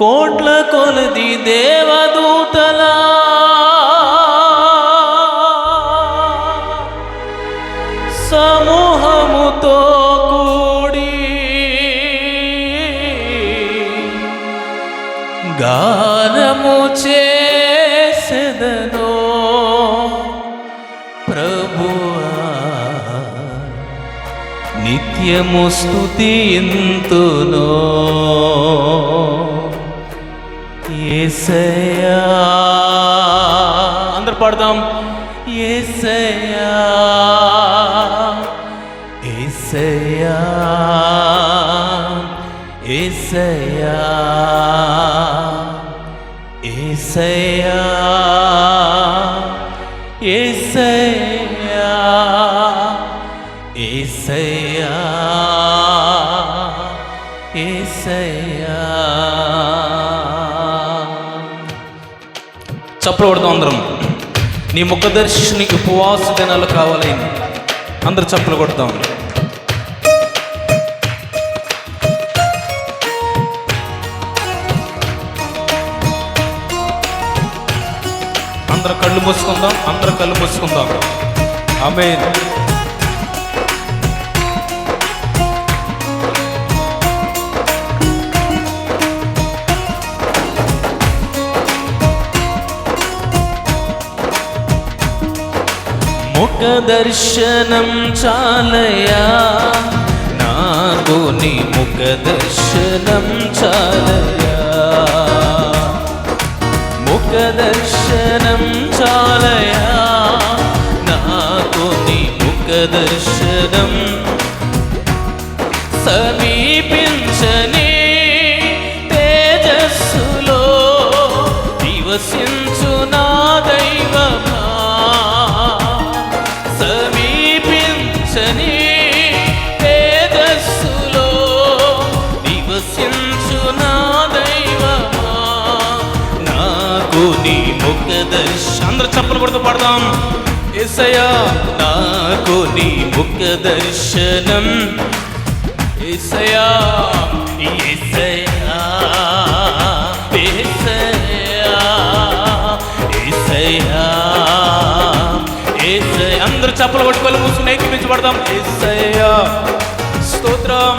కోట్ల కొలది దేవదూతలా. సమూహముతో కూడి గానము చేసెదనో ప్రభువా. నిత్యము స్తుతింతునో ఏసయ్యా. అందరు పాడదాం. ఏసయ్యా. ఏసయ్యా. ఏసయ్యా. ఏసయ్యా. చప్పుడు కొడదాం అందరం. నీ ముఖదర్శిని ఉపవాస దినాలు కావాలని అందరు చప్పులు కొడతాం అందరు కళ్ళు మూసుకుందాం అందరు కళ్ళు మూసుకుందాం. ఆమె ముఖ దర్శనం చాలయా? నాకు నీ నీ ముఖ దర్శనం అందరూ చప్పలు కొడుతూ పాడదాం. ఎసయా నాకు నీ ముఖ దర్శనం ఎసయా ఎసయా ఎసయా ఎసయా ఎసయా అందరూ చప్పలు కొట్టుకొని కూర్చుని ఏకీపించబడదాం ఎసయా స్తోత్రం.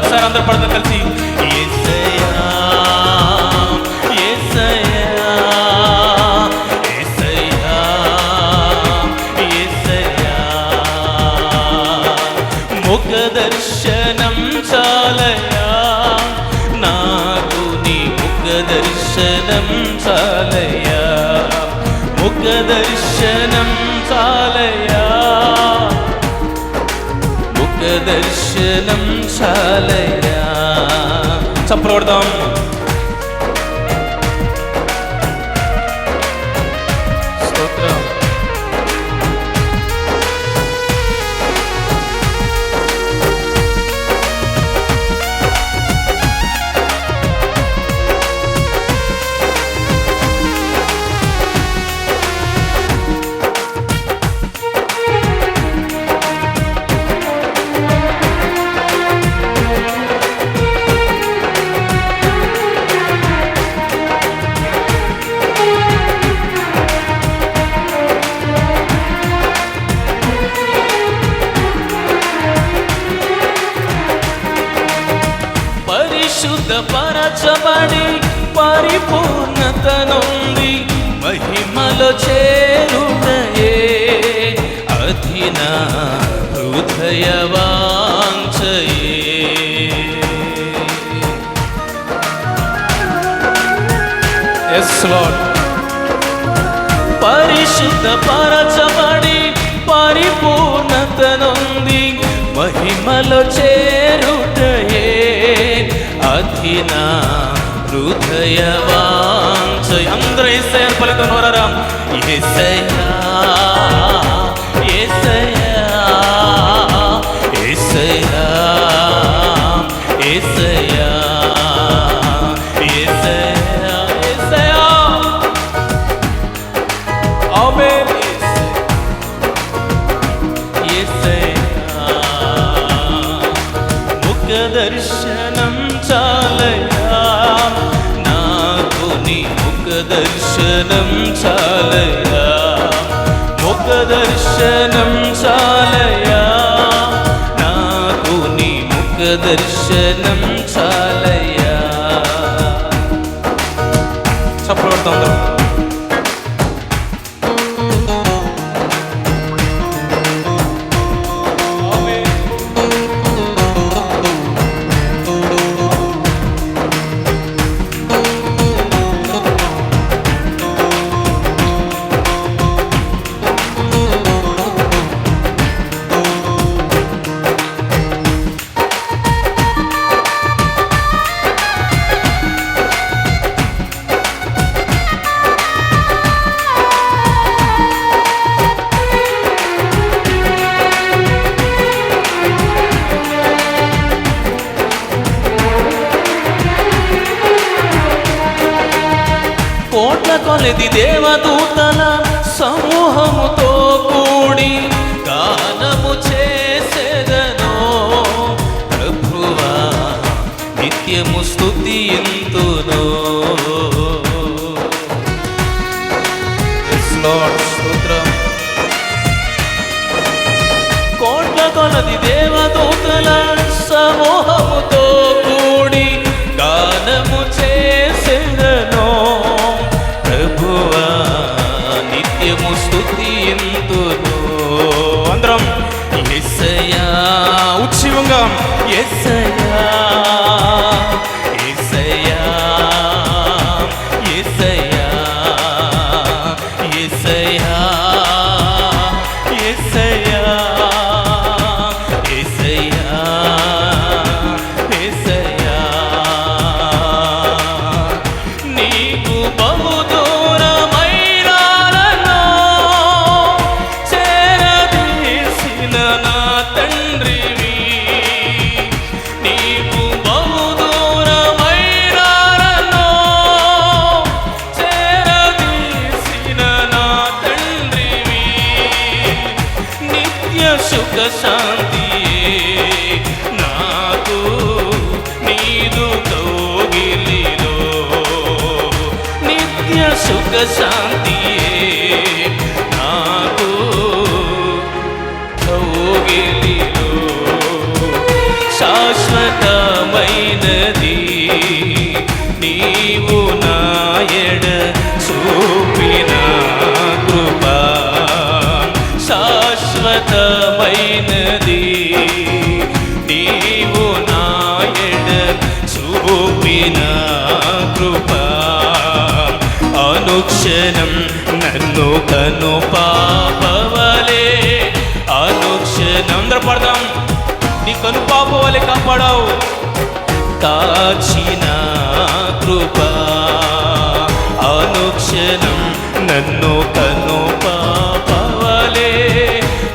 మరొకసారి అందరు పడదాం కలిసి. ఏసయ్యా దర్శనం చాలయా నాకు నీ ముఖ దర్శనం చాలయా ముఖ దర్శనం చాలయా ముఖ దర్శనం చాలయా పరచబడి పరిపూర్ణత నుండి మహిమలో చేరుటయే అధిన హృదయ వాంఛయే పరిశుద్ధ పరచబడి పరిపూర్ణత నుండి మహిమలో చేరుటయే ಗಾಹಿನ ಹೃದಯವಾಂಚ ಅಂದ್ರ ಇಸಯನ್ ಫಲಿತ ನೋರಾರಾಮ್ ಎಸಯ ಎಸಯ ಎಸಯ ಎಸಯ ದರ್ಶನ దర్శనం చాలయా ముఖ దర్శనం చాలయా నాకు నీ ముఖ దర్శనం చాలయా చప్పుడు కొడతాం దేవదూతల సమూహముతో కూడి గానము చేసేదను. ప్రభువా నిత్యము స్తుతియంతును Yes, స్తోత్రం. కోట్ల కొలది దేవదూతల సమూహముతో నిత్యము స్థుతి అందరం ఎస్సయా ఉత్సవంగా ఎస్సయ చూపిన కృపా. అనుక్షణం నన్ను కను పాపవలే. అనుక్షణం. అందరూ పడదాం. నీ కను పాపవలే కాపాడావు. కాచిన కృపా. అనుక్షణం నన్ను కను పాపవలే.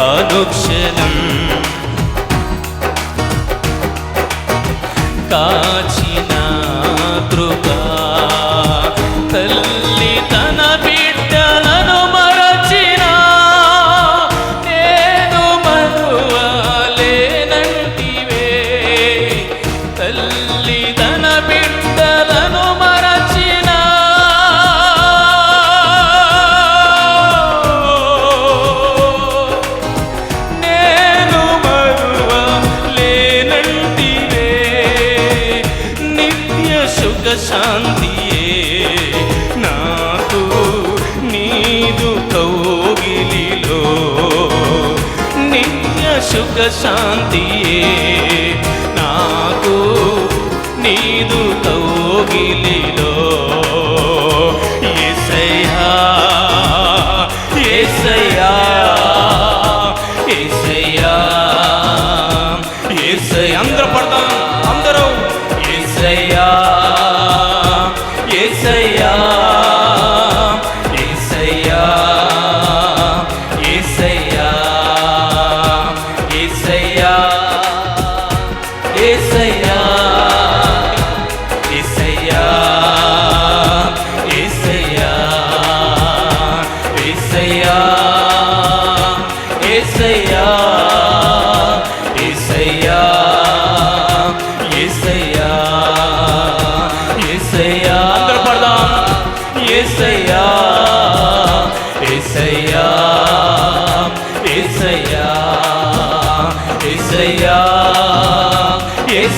అనుక్షణం తల్లి తన బిడ్డలను మరచిన. నేను మరువ లేనంటివే నిత్య సుఖ శాంతియే. నాకు నీదు కౌగిలిలో నిత్య సుఖ శాంతియే. ఏసయ్యా ఏసై అందరూ పడతాం. అందరూ ఏసయ్యా.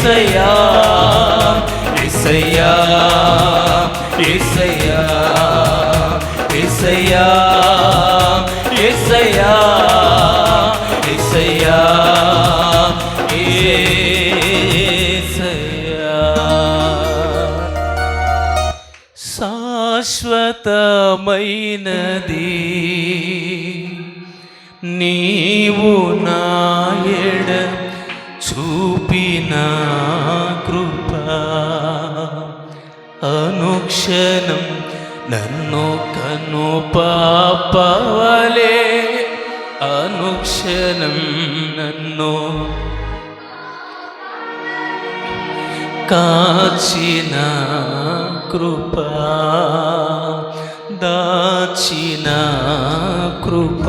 ఏసయ్యా ఏసయ్యా ఏసయ్యా ఏసయ్యా ఏసయ్యా ఏసయ్యా ఏసయ్యా. శాశ్వతమైనది నీవు నా ఎడ കൃപ അനുക്ഷണം നന്നോ കന്നു പാപ്പവലേ. അനുക്ഷണം നന്നോ. കാച്ചിന കൃപ ദാച്ചിന കൃപ.